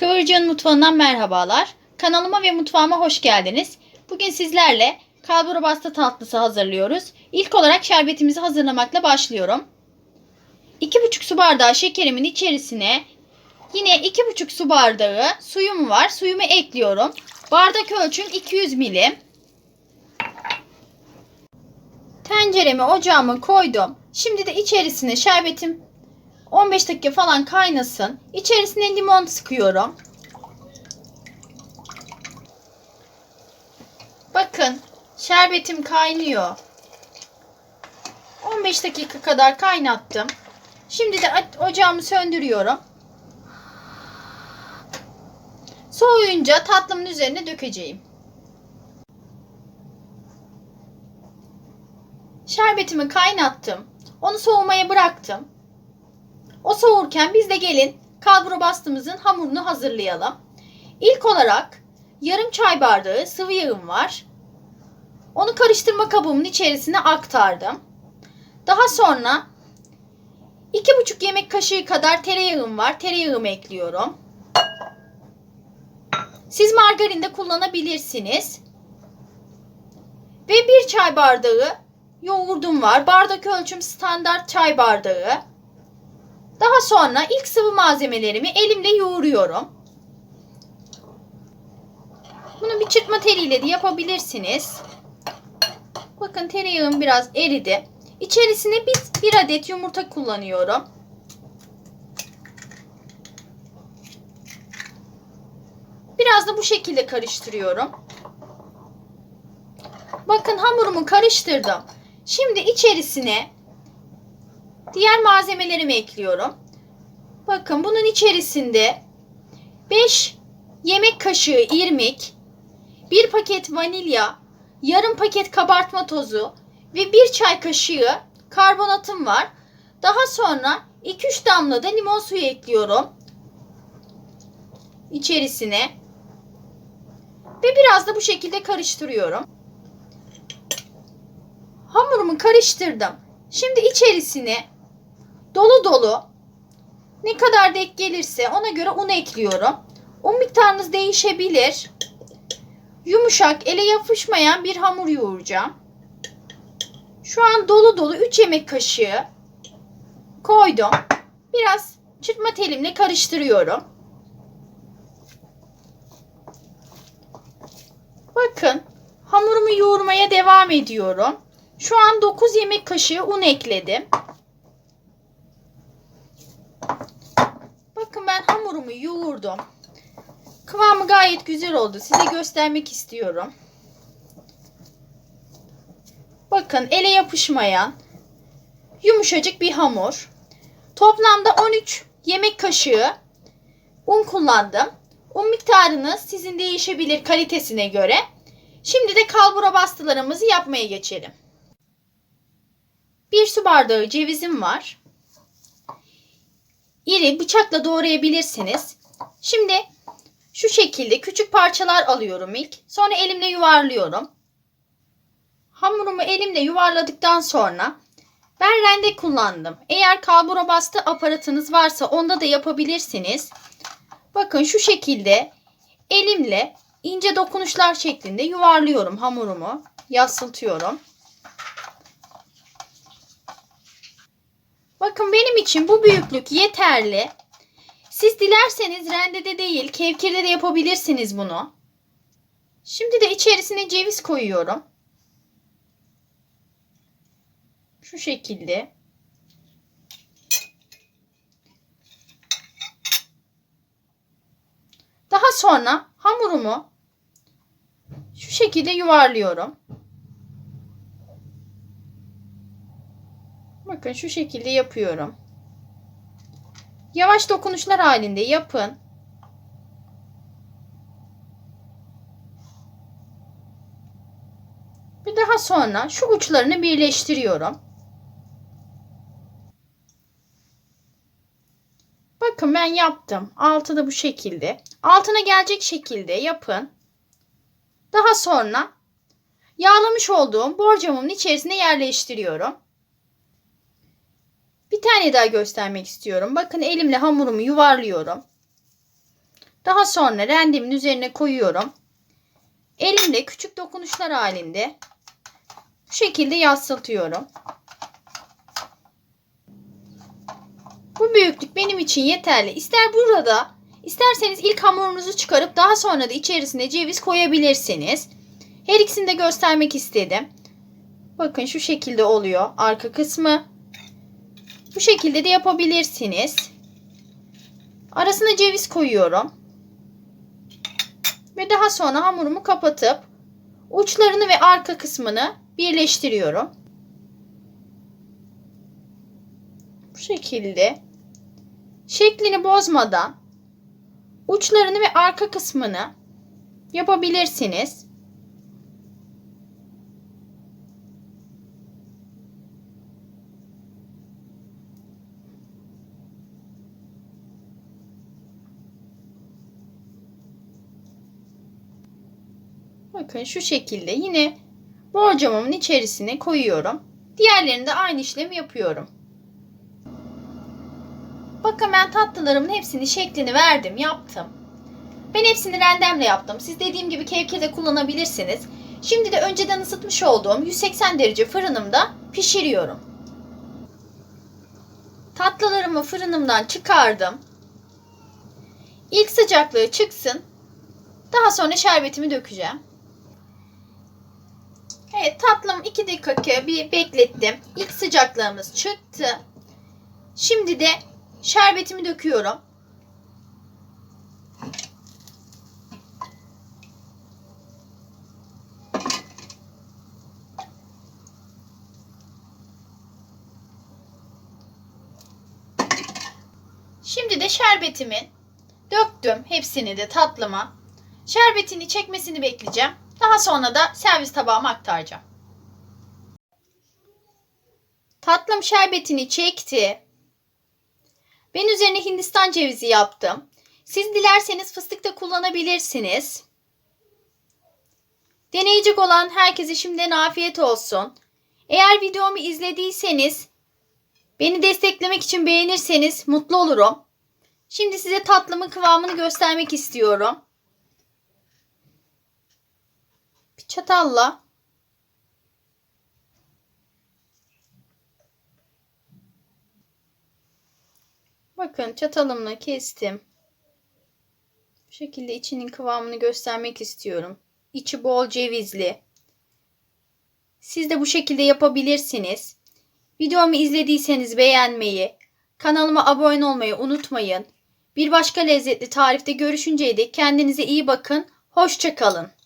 Kıvırcığın mutfağından merhabalar. Kanalıma ve mutfağıma hoş geldiniz. Bugün sizlerle kalbura basta tatlısı hazırlıyoruz. İlk olarak şerbetimizi hazırlamakla başlıyorum. 2,5 su bardağı şekerimin içerisine yine 2,5 su bardağı suyum var. Suyumu ekliyorum. Bardak ölçüm 200 milim. Tenceremi ocağıma koydum. Şimdi de içerisine şerbetim 15 dakika falan kaynasın. İçerisine limon sıkıyorum. Bakın şerbetim kaynıyor. 15 dakika kadar kaynattım. Şimdi de ocağımı söndürüyorum. Soğuyunca tatlımın üzerine dökeceğim. Şerbetimi kaynattım. Onu soğumaya bıraktım. O soğurken biz de gelin kalbura bastığımızın hamurunu hazırlayalım. İlk olarak yarım çay bardağı sıvı yağım var. Onu karıştırma kabımın içerisine aktardım. Daha sonra 2,5 yemek kaşığı kadar tereyağım var. Tereyağımı ekliyorum. Siz margarin de kullanabilirsiniz. Ve bir çay bardağı yoğurdum var. Bardak ölçüm standart çay bardağı. Daha sonra ilk sıvı malzemelerimi elimle yoğuruyorum. Bunu bir çırpma teliyle de yapabilirsiniz. Bakın tereyağım biraz eridi. İçerisine bir, bir adet yumurta kullanıyorum. Biraz da bu şekilde karıştırıyorum. Bakın hamurumu karıştırdım. Şimdi içerisine diğer malzemelerimi ekliyorum. Bakın bunun içerisinde 5 yemek kaşığı irmik, 1 paket vanilya, yarım paket kabartma tozu ve 1 çay kaşığı karbonatım var. Daha sonra 2-3 damla da limon suyu ekliyorum. içerisine. Ve biraz da bu şekilde karıştırıyorum. Hamurumu karıştırdım. Şimdi içerisine dolu dolu ne kadar denk gelirse ona göre un ekliyorum. Un miktarınız değişebilir. Yumuşak, ele yapışmayan bir hamur yoğuracağım. Şu an dolu dolu 3 yemek kaşığı koydum. Biraz çırpma telimle karıştırıyorum. Bakın hamurumu yoğurmaya devam ediyorum. Şu an 9 yemek kaşığı un ekledim. Bakın ben hamurumu yoğurdum. Kıvamı gayet güzel oldu. Size göstermek istiyorum. Bakın ele yapışmayan yumuşacık bir hamur. Toplamda 13 yemek kaşığı un kullandım. Un miktarınız sizin değişebilir kalitesine göre. Şimdi de kalbura bastılarımızı yapmaya geçelim. Bir su bardağı cevizim var. İri bıçakla doğrayabilirsiniz. Şimdi şu şekilde küçük parçalar alıyorum ilk. Sonra elimle yuvarlıyorum. Hamurumu elimle yuvarladıktan sonra ben rende kullandım. Eğer kalbura bastı aparatınız varsa onda da yapabilirsiniz. Bakın şu şekilde elimle ince dokunuşlar şeklinde yuvarlıyorum hamurumu. Yassıltıyorum. Bakın benim için bu büyüklük yeterli. Siz dilerseniz rendede değil kevkirde de yapabilirsiniz bunu. Şimdi de içerisine ceviz koyuyorum. Şu şekilde. Daha sonra hamurumu şu şekilde yuvarlıyorum. Bakın şu şekilde yapıyorum. Yavaş dokunuşlar halinde yapın. Bir daha sonra şu uçlarını birleştiriyorum. Bakın ben yaptım. Altı da bu şekilde. Altına gelecek şekilde yapın. Daha sonra yağlamış olduğum borcamımın içerisine yerleştiriyorum. Bir tane daha göstermek istiyorum. Bakın elimle hamurumu yuvarlıyorum. Daha sonra rendemin üzerine koyuyorum. Elimle küçük dokunuşlar halinde bu şekilde yassıtıyorum. Bu büyüklük benim için yeterli. İster burada, isterseniz ilk hamurunuzu çıkarıp daha sonra da içerisine ceviz koyabilirsiniz. Her ikisini de göstermek istedim. Bakın şu şekilde oluyor arka kısmı. Bu şekilde de yapabilirsiniz. Arasına ceviz koyuyorum. Ve daha sonra hamurumu kapatıp uçlarını ve arka kısmını birleştiriyorum. Bu şekilde şeklini bozmadan uçlarını ve arka kısmını yapabilirsiniz. Bakın şu şekilde yine borcamımın içerisine koyuyorum. Diğerlerinde aynı işlemi yapıyorum. Bakın ben tatlılarımın hepsini şeklini verdim, yaptım. Ben hepsini rendemle yaptım. Siz dediğim gibi kevkir de kullanabilirsiniz. Şimdi de önceden ısıtmış olduğum 180 derece fırınımda pişiriyorum. Tatlılarımı fırınımdan çıkardım. İlk sıcaklığı çıksın. Daha sonra şerbetimi dökeceğim. Evet tatlım 2 dakika bir beklettim. İlk sıcaklığımız çıktı. Şimdi de şerbetimi döküyorum. Şimdi de şerbetimin döktüm hepsini de tatlıma. Şerbetini çekmesini bekleyeceğim. Daha sonra da servis tabağıma aktaracağım. Tatlım şerbetini çekti. Ben üzerine Hindistan cevizi yaptım. Siz dilerseniz fıstık da kullanabilirsiniz. Deneyecek olan herkese şimdiden afiyet olsun. Eğer videomu izlediyseniz beni desteklemek için beğenirseniz mutlu olurum. Şimdi size tatlımın kıvamını göstermek istiyorum. Bir çatalla Bakın çatalımla kestim. Bu şekilde içinin kıvamını göstermek istiyorum. İçi bol cevizli. Siz de bu şekilde yapabilirsiniz. Videomu izlediyseniz beğenmeyi, kanalıma abone olmayı unutmayın. Bir başka lezzetli tarifte görüşünceye dek kendinize iyi bakın. Hoşçakalın.